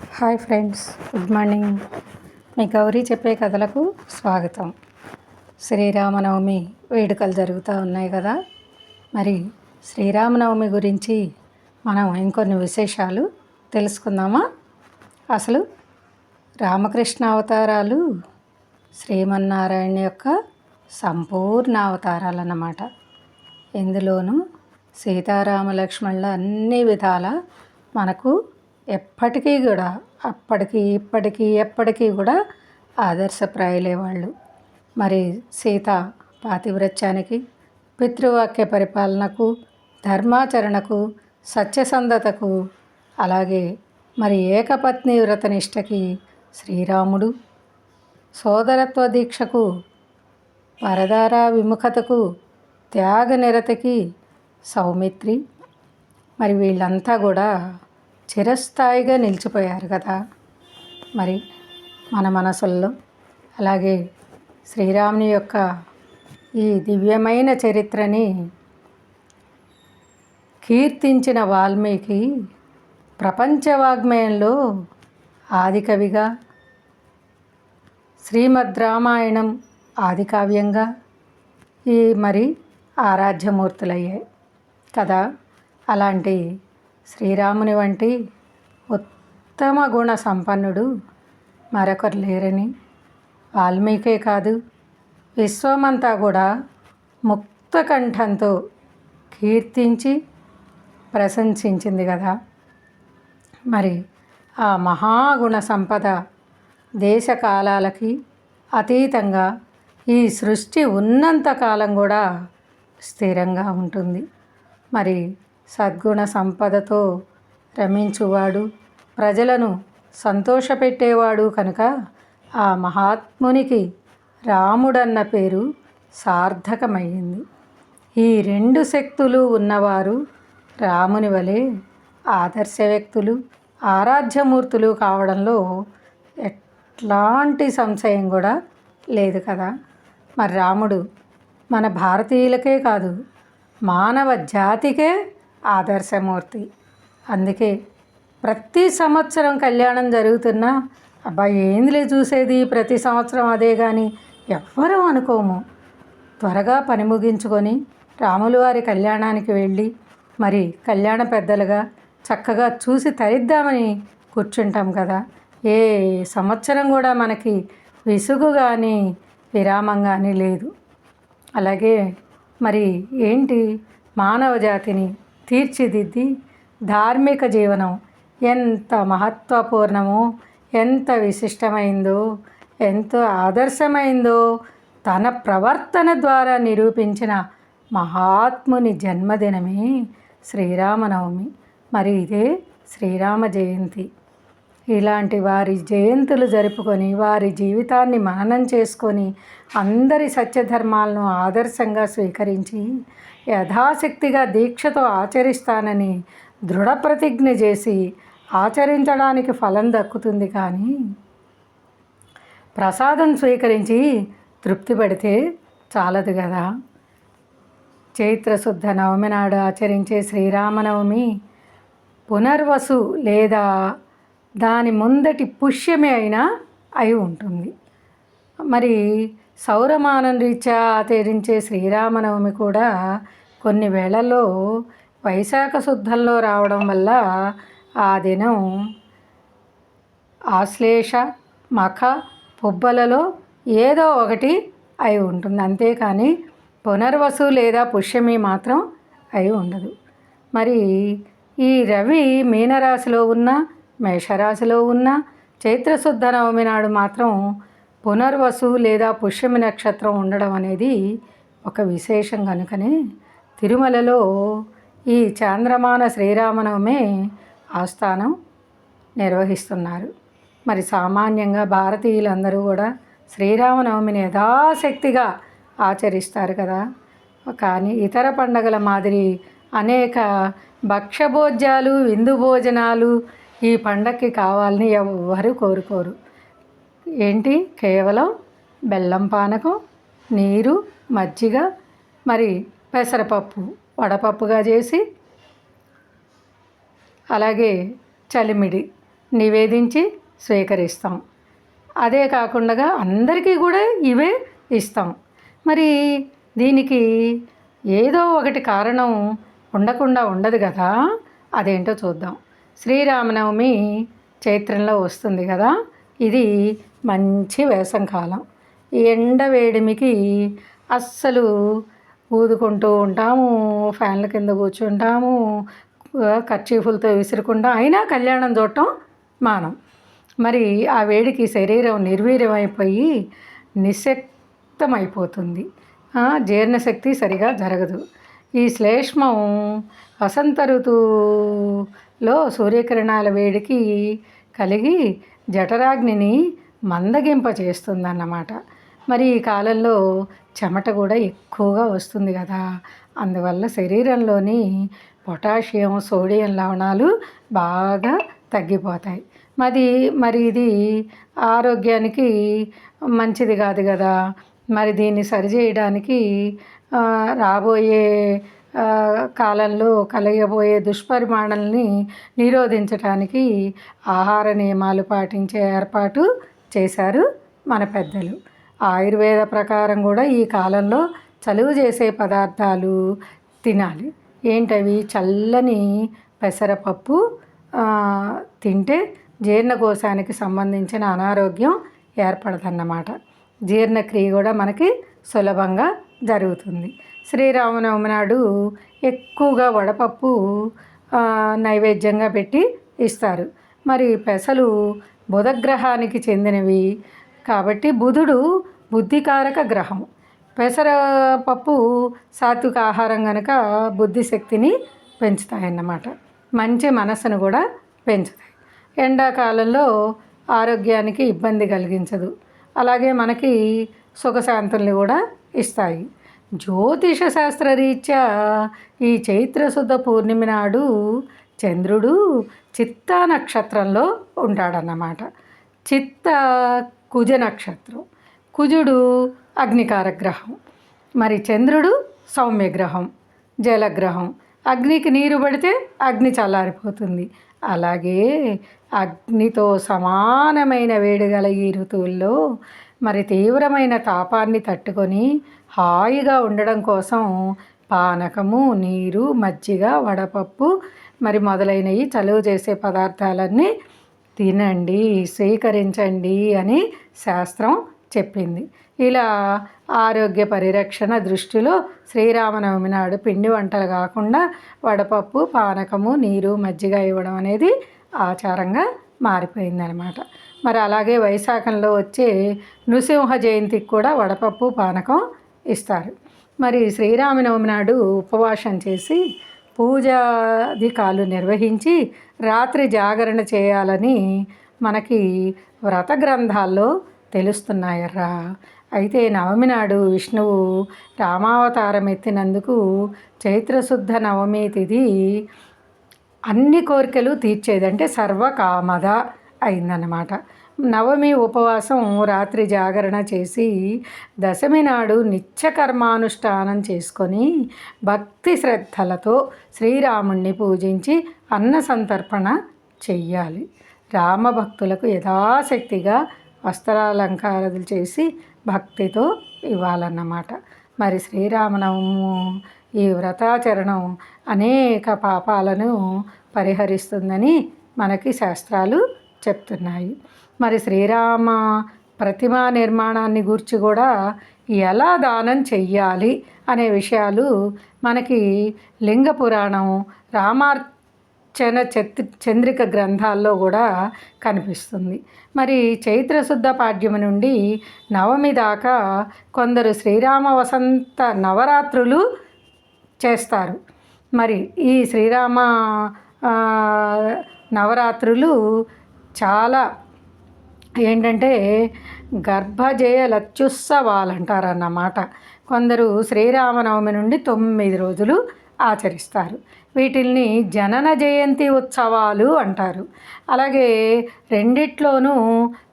Hi friends good morning. మీ గౌరీ చెప్పే కథలకు స్వాగతం. శ్రీరామనవమి వేడుకలు జరుగుతూ ఉన్నాయి కదా? మరి శ్రీరామనవమి గురించి మనం ఇంకొన్ని విశేషాలు తెలుసుకుందామా? అసలు రామకృష్ణ అవతారాలు శ్రీమన్నారాయణ యొక్క సంపూర్ణ అవతారాలు అన్నమాట ఇందులోనూ సీతారామ లక్ష్మణుల అన్ని విధాల మనకు ఎప్పటికీ కూడా అప్పటికి ఇప్పటికీ ఎప్పటికీ కూడా ఆదర్శప్రాయులే వాళ్ళు. మరి సీత పాతివ్రత్యానికి పితృవాక్య పరిపాలనకు ధర్మాచరణకు సత్యసంధతకు అలాగే మరి ఏకపత్ని వ్రత నిష్టకి శ్రీరాముడు సోదరత్వ దీక్షకు వరదార విముఖతకు త్యాగ నిరతకి సౌమిత్రి. మరి వీళ్ళంతా కూడా చిరస్థాయిగా నిలిచిపోయారు కదా. మరి మన మనసుల్లో అలాగే శ్రీరాముని యొక్క ఈ దివ్యమైన చరిత్రని కీర్తించిన వాల్మీకి ప్రపంచ వాగ్మయంలో ఆదికవిగా శ్రీమద్ రామాయణం ఆదికావ్యంగా ఈ మరి ఆరాధ్యమూర్తులయ్యాయి కదా. అలాంటి శ్రీరాముని వంటి ఉత్తమ గుణ సంపన్నుడు మరొకరు లేరని వాల్మీకే కాదు. విశ్వమంతా కూడా ముక్త కంఠంతో కీర్తించి ప్రశంసించింది కదా. మరి ఆ మహాగుణ సంపద దేశ కాలాలకి అతీతంగా ఈ సృష్టి ఉన్నంత కాలం కూడా స్థిరంగా ఉంటుంది. మరి సద్గుణ సంపదతో రమించువాడు. ప్రజలను సంతోషపెట్టేవాడు కనుక ఆ మహాత్మునికి రాముడన్న పేరు సార్థకమయ్యింది. ఈ రెండు శక్తులు ఉన్నవారు రాముని వలె ఆదర్శ వ్యక్తులు ఆరాధ్యమూర్తులు కావడంలో ఎట్లాంటి సంశయం కూడా లేదు కదా. మరి రాముడు మన భారతీయులకే కాదు మానవ జాతికే ఆదర్శమూర్తి. అందుకే ప్రతి సంవత్సరం కళ్యాణం జరుగుతున్నా అబ్బాయి ఏందిలే చూసేది? ప్రతి సంవత్సరం అదే కానీ ఎవ్వరూ అనుకోము. త్వరగా పని ముగించుకొని రాములు వారి కళ్యాణానికి వెళ్ళి మరి కళ్యాణ పెద్దలుగా చక్కగా చూసి తరిద్దామని కూర్చుంటాం కదా. ఏ సంవత్సరం కూడా మనకి విసుగు కానీ విరామం కానీ లేదు. అలాగే మరి ఏంటి? మానవ జాతిని తీర్చిదిద్ది ధార్మిక జీవనం ఎంత మహత్వపూర్ణమో ఎంత విశిష్టమైందో ఎంతో ఆదర్శమైందో తన ప్రవర్తన ద్వారా నిరూపించిన మహాత్ముని జన్మదినమే శ్రీరామనవమి. మరి ఇదే శ్రీరామ జయంతి. ఇలాంటి వారి జయంతులు జరుపుకొని వారి జీవితాన్ని మననం చేసుకొని అందరి సత్యధర్మాలను ఆదర్శంగా స్వీకరించి యథాశక్తిగా దీక్షతో ఆచరిస్తానని దృఢప్రతిజ్ఞ చేసి ఆచరించడానికి ఫలం దక్కుతుంది కానీ ప్రసాదం స్వీకరించి తృప్తి పడితే చాలదు కదా. చైత్రశుద్ధ నవమి నాడు ఆచరించే శ్రీరామనవమి పునర్వసు లేదా దాని ముందటి పుష్యమే అయినా అయి ఉంటుంది. మరి సౌరమానం రీత్యా ఆచరించే శ్రీరామనవమి కూడా కొన్ని వేళల్లో వైశాఖ శుద్ధంలో రావడం వల్ల ఆ దినం ఆశ్లేష మఖ పుబ్బలలో ఏదో ఒకటి అయి ఉంటుంది. అంతేకాని పునర్వసు లేదా పుష్యమి మాత్రం అయి ఉండదు. మరి ఈ రవి మీనరాశిలో ఉన్న మేషరాశిలో ఉన్న చైత్రశుద్ధ నవమి నాడు మాత్రం పునర్వసు లేదా పుష్యమి నక్షత్రం ఉండడం అనేది ఒక విశేషం కనుకనే తిరుమలలో ఈ చాంద్రమాన శ్రీరామనవమే ఆస్థానం నిర్వహిస్తున్నారు. మరి సామాన్యంగా భారతీయులందరూ కూడా శ్రీరామనవమిని యథాశక్తిగా ఆచరిస్తారు కదా. కానీ ఇతర పండగల మాదిరి అనేక భక్ష్యభోజ్యాలు విందు భోజనాలు ఈ పండక్కి కావాలని ఎవ్వరు కోరుకోరు. ఏంటి? కేవలం బెల్లం పానకం నీరు మజ్జిగ మరి పెసరపప్పు వడపప్పుగా చేసి అలాగే చలిమిడి నివేదించి స్వీకరిస్తాం. అదే కాకుండా అందరికీ కూడా ఇవే ఇస్తాం. మరి దీనికి ఏదో ఒకటి కారణం ఉండకుండా ఉండదు కదా? అదేంటో చూద్దాం. శ్రీరామనవమి చైత్రంలో వస్తుంది కదా. ఇది మంచి వేసంకాలం ఈ ఎండ వేడిమికి అస్సలు ఊదుకుంటూ ఉంటాము. ఫ్యాన్ల కింద కూర్చుంటాము. కర్చీఫులతో విసురుకుంటా అయినా కళ్యాణం చూడటం మానం. మరి ఆ వేడికి శరీరం నిర్వీర్యమైపోయి నిశ్శక్తమైపోతుంది. జీర్ణశక్తి సరిగా జరగదు. ఈ శ్లేష్మం వసంత లో సూర్యకిరణాల వేడికి కలిగి జఠరాగ్నిని మందగింప చేస్తుందన్నమాట. మరి ఈ కాలంలో చెమట కూడా ఎక్కువగా వస్తుంది కదా. అందువల్ల శరీరంలోని పొటాషియం సోడియం లవణాలు బాగా తగ్గిపోతాయి. మరి మరి ఇది ఆరోగ్యానికి మంచిది కాదు కదా. మరి దీన్ని సరిచేయడానికి రాబోయే కాలంలో కలగబోయే దుష్పరిమాణాలని నిరోధించడానికి ఆహార నియమాలు పాటించే ఏర్పాటు చేశారు మన పెద్దలు. ఆయుర్వేద ప్రకారం కూడా ఈ కాలంలో చలువ చేసే పదార్థాలు తినాలి. ఏంటవి? చల్లని పెసరపప్పు తింటే జీర్ణకోశానికి సంబంధించిన అనారోగ్యం ఏర్పడదన్నమాట. జీర్ణక్రియ కూడా మనకి సులభంగా జరుగుతుంది. శ్రీరామనవమి నాడు ఎక్కువగా వడపప్పు నైవేద్యంగా పెట్టి ఇస్తారు. మరి పెసలు బుధగ్రహానికి చెందినవి కాబట్టి బుధుడు బుద్ధికారక గ్రహం పెసరపప్పు సాత్విక ఆహారం కనుక బుద్ధిశక్తిని పెంచుతాయన్నమాట. మంచి మనసును కూడా పెంచుతాయి. ఎండాకాలంలో ఆరోగ్యానికి ఇబ్బంది కలిగించదు. అలాగే మనకి సుఖశాంతుల్ని కూడా ఇస్తాయి. జ్యోతిష శాస్త్రరీత్యా ఈ చైత్రశుద్ధ పూర్ణిమ నాడు చంద్రుడు చిత్త నక్షత్రంలో ఉంటాడన్నమాట. చిత్త కుజ నక్షత్రం. కుజుడు అగ్నికార గ్రహం మరి చంద్రుడు సౌమ్య గ్రహం జలగ్రహం. అగ్నికి నీరు పడితే అగ్ని చల్లారిపోతుంది. అలాగే అగ్నితో సమానమైన వేడిగల ఈ ఋతువుల్లో మరి తీవ్రమైన తాపాన్ని తట్టుకొని హాయిగా ఉండడం కోసం పానకము నీరు మజ్జిగ వడపప్పు మరి మొదలైనవి చలువ చేసే పదార్థాలన్నీ తినండి స్వీకరించండి అని శాస్త్రం చెప్పింది. ఇలా ఆరోగ్య పరిరక్షణ దృష్టిలో శ్రీరామనవమి నాడు పిండి వంటలు కాకుండా వడపప్పు పానకము నీరు మజ్జిగ ఇవ్వడం అనేది ఆచారంగా మారిపోయిందనమాట. మరి అలాగే వైశాఖంలో వచ్చే నృసింహ జయంతికి కూడా వడపప్పు పానకం ఇస్తారు. మరి శ్రీరామనవమి నాడు ఉపవాసం చేసి పూజాధికాలు నిర్వహించి రాత్రి జాగరణ చేయాలని మనకి వ్రత గ్రంథాల్లో తెలుస్తున్నాయర్రా. అయితే నవమి నాడు విష్ణువు రామావతారం ఎత్తినందుకు చైత్రశుద్ధ నవమి తిథి అన్ని కోరికలు తీర్చేది అంటే సర్వకామద. అయిందన్నమాట. నవమి ఉపవాసం రాత్రి జాగరణ చేసి దశమి నాడు నిత్యకర్మానుష్ఠానం చేసుకొని భక్తి శ్రద్ధలతో శ్రీరాముణ్ణి పూజించి అన్న సంతర్పణ చెయ్యాలి. రామభక్తులకు యథాశక్తిగా వస్త్రాలంకారాలు చేసి భక్తితో ఇవ్వాలన్నమాట. మరి శ్రీరామనవము ఈ వ్రతాచరణం అనేక పాపాలను పరిహరిస్తుందని మనకి శాస్త్రాలు చెప్తున్నాయి. మరి శ్రీరామ ప్రతిమా నిర్మాణాన్ని గూర్చి కూడా ఎలా దానం చెయ్యాలి అనే విషయాలు మనకి లింగ పురాణం రామార్చన చత్ చంద్రిక గ్రంథాల్లో కూడా కనిపిస్తుంది. మరి చైత్రశుద్ధ పాడ్యము నుండి నవమి దాకా కొందరు శ్రీరామ వసంత నవరాత్రులు చేస్తారు. మరి ఈ శ్రీరామ నవరాత్రులు చాలా ఏంటంటే గర్భజయ లత్యుత్సవాలు అంటారన్నమాట కొందరు శ్రీరామనవమి నుండి తొమ్మిది రోజులు ఆచరిస్తారు. వీటిల్ని జనన జయంతి ఉత్సవాలు అంటారు. అలాగే రెండిట్లోనూ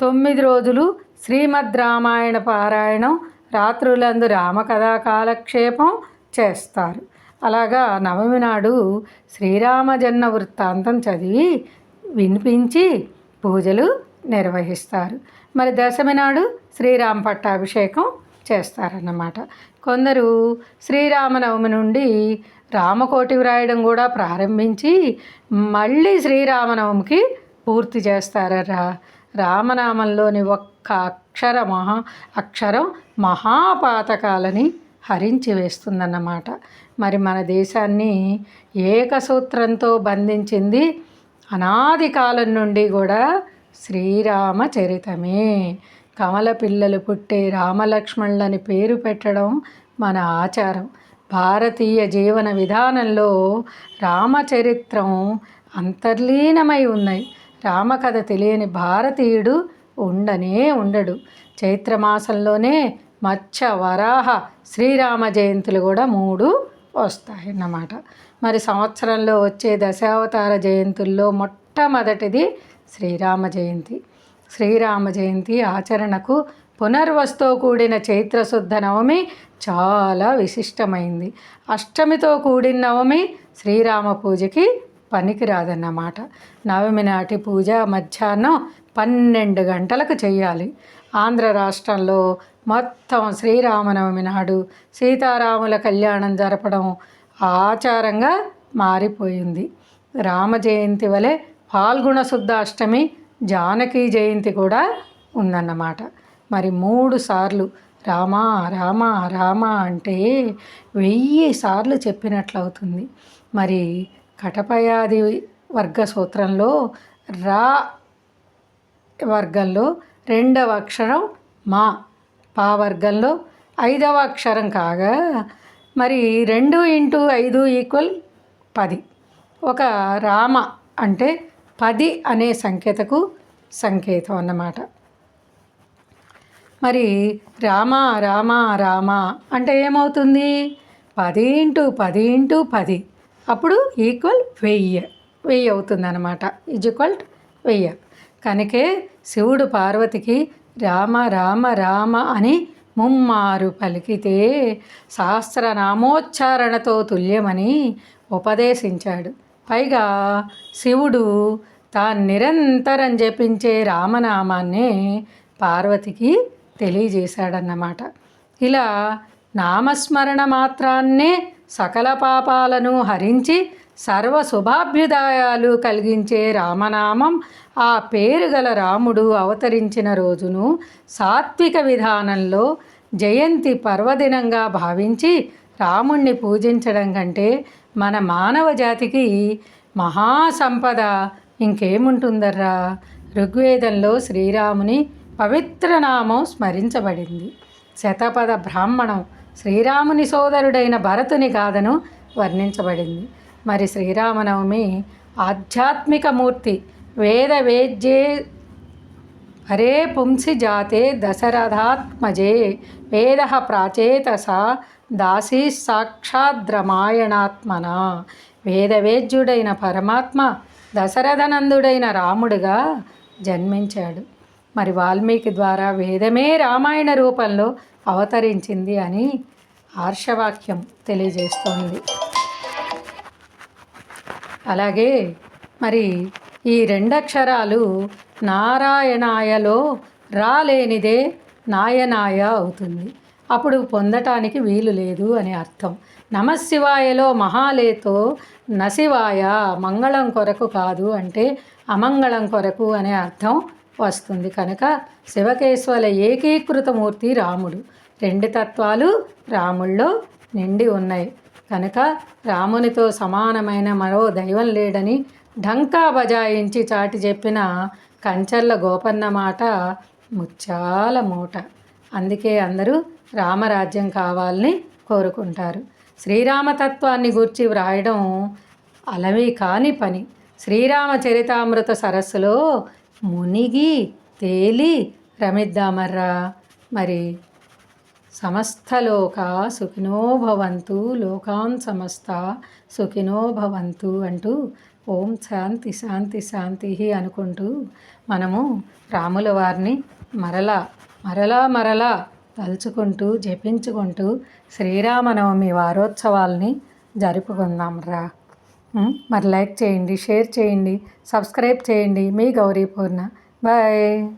తొమ్మిది రోజులు శ్రీమద్ రామాయణ పారాయణం రాత్రులందు రామకథా కాలక్షేపం చేస్తారు. అలాగా నవమి నాడు శ్రీరామ జన్మ వృత్తాంతం చదివి వినిపించి పూజలు నిర్వహిస్తారు. మరి దశమి నాడు శ్రీరామ పట్టాభిషేకం చేస్తారన్నమాట. కొందరు శ్రీరామనవమి నుండి రామకోటి వ్రాయడం కూడా ప్రారంభించి మళ్ళీ శ్రీరామనవమికి పూర్తి చేస్తారరా రామనామంలోని ఒక్క అక్షర మహా అక్షరం మహాపాతకాలని హరించి వేస్తుందన్నమాట. మరి మన దేశాన్ని ఏకసూత్రంతో బంధించింది అనాది కాలం నుండి కూడా శ్రీరామచరితమే. కమల పిల్లలు పుట్టే రామలక్ష్మణులని పేరు పెట్టడం మన ఆచారం. భారతీయ జీవన విధానంలో రామచరిత్రం అంతర్లీనమై ఉన్నాయి రామకథ తెలియని భారతీయుడు ఉండనే ఉండడు. చైత్రమాసంలోనే మత్స్య వరాహ శ్రీరామ జయంతులు కూడా మూడు వస్తాయన్నమాట. మరి సంవత్సరంలో వచ్చే దశావతార జయంతుల్లో మొట్టమొదటిది శ్రీరామ జయంతి. శ్రీరామ జయంతి ఆచరణకు పునర్వసుతో కూడిన చైత్రశుద్ధ నవమి చాలా విశిష్టమైంది. అష్టమితో కూడిన నవమి శ్రీరామ పూజకి పనికిరాదన్నమాట. నవమి నాటి పూజ మధ్యాహ్నం పన్నెండు గంటలకు చేయాలి. ఆంధ్ర రాష్ట్రంలో మొత్తం శ్రీరామనవమి నాడు సీతారాముల కళ్యాణం జరపడం ఆచారంగా మారిపోయింది. రామ జయంతి వలె పాల్గొన శుద్ధ అష్టమి జానకి జయంతి కూడా ఉందన్నమాట. మరి మూడు సార్లు రామ రామ రామ అంటే వెయ్యి సార్లు చెప్పినట్లు అవుతుంది మరి కటపయాది వర్గ సూత్రంలో రా వర్గంలో రెండవ అక్షరం మా పా వర్గంలో ఐదవ అక్షరం కాగా మరి రెండు ఇంటూ ఐదు ఈక్వల్ పది. ఒక రామ అంటే పది అనే సంకేతకు సంకేతం అన్నమాట. మరి రామ రామ రామ అంటే ఏమవుతుంది? పది ఇంటూ పది ఇంటూ పది. అప్పుడు ఈక్వల్ వెయ్యి. వెయ్యి అవుతుంది అనమాట ఈజ్ ఈక్వల్ వెయ్యి. కనుకే శివుడు పార్వతికి రామ రామ రామ అని ముమ్మారు పలికితే సహస్రనామోచ్చారణతో తుల్యమని ఉపదేశించాడు. పైగా శివుడు తాను నిరంతరం జపించే రామనామాన్నే పార్వతికి తెలియజేశాడన్నమాట. ఇలా నామస్మరణ మాత్రాన్నే సకల పాపాలను హరించి సర్వ శుభాభ్యుదాయాలు కలిగించే రామనామం. ఆ పేరు గల రాముడు అవతరించిన రోజును సాత్విక విధానంలో జయంతి పర్వదినంగా భావించి రాముణ్ణి పూజించడం కంటే మన మానవ జాతికి మహాసంపద ఇంకేముంటుందర్రా? ఋగ్వేదంలో శ్రీరాముని పవిత్ర నామం స్మరించబడింది. శతపద బ్రాహ్మణం శ్రీరాముని సోదరుడైన భరతుని గాథను వర్ణించబడింది. మరి శ్రీరామనవమి ఆధ్యాత్మిక మూర్తి వేద వేద్యే హరే పుంసి జాతే దశరథాత్మజే వేద ప్రాచేతస దాసీ సాక్షాద్రమాయణాత్మన. వేదవేద్యుడైన పరమాత్మ దశరథనందుడైన రాముడుగా జన్మించాడు. మరి వాల్మీకి ద్వారా వేదమే రామాయణ రూపంలో అవతరించింది అని ఆర్షవాక్యం తెలియజేస్తోంది. అలాగే మరి ఈ రెండక్షరాలు నారాయణాయలో రాలేనిదే నాయనాయ అవుతుంది. అప్పుడు పొందటానికి వీలు లేదు అని అర్థం. నమశివాయలో మహాలేతో నశివాయ మంగళం కొరకు కాదు అంటే అమంగళం కొరకు అనే అర్థం వస్తుంది. కనుక శివకేశ్వర ఏకీకృతమూర్తి రాముడు. రెండు తత్వాలు రాముల్లో నిండి ఉన్నాయి. కనుక రామునితో సమానమైన మరో దైవం లేడని ఢంకా బజాయించి చాటి చెప్పిన కంచర్ల గోపన్న మాట ముచ్చాల మూట. అందుకే అందరూ రామరాజ్యం కావాలని కోరుకుంటారు. శ్రీరామతత్వాన్ని గూర్చి వ్రాయడం అలవి కాని పని. శ్రీరామ చరితామృత సరస్సులో మునిగి తేలి రమిద్దామర్రా. మరి సమస్తలోకా సుఖినో భవంతు లోకాన్ సమస్త సుఖినో భవంతు అంటూ ఓం శాంతి శాంతి శాంతి అనుకుంటూ మనము రాముల వారిని మరలా మరలా మరలా తలుచుకుంటూ జపించుకుంటూ శ్రీరామనవమి వారోత్సవాల్ని జరుపుకుందాం రా. మరి లైక్ చేయండి షేర్ చేయండి సబ్స్క్రైబ్ చేయండి. మీ గౌరీ పూర్ణ. బాయ్.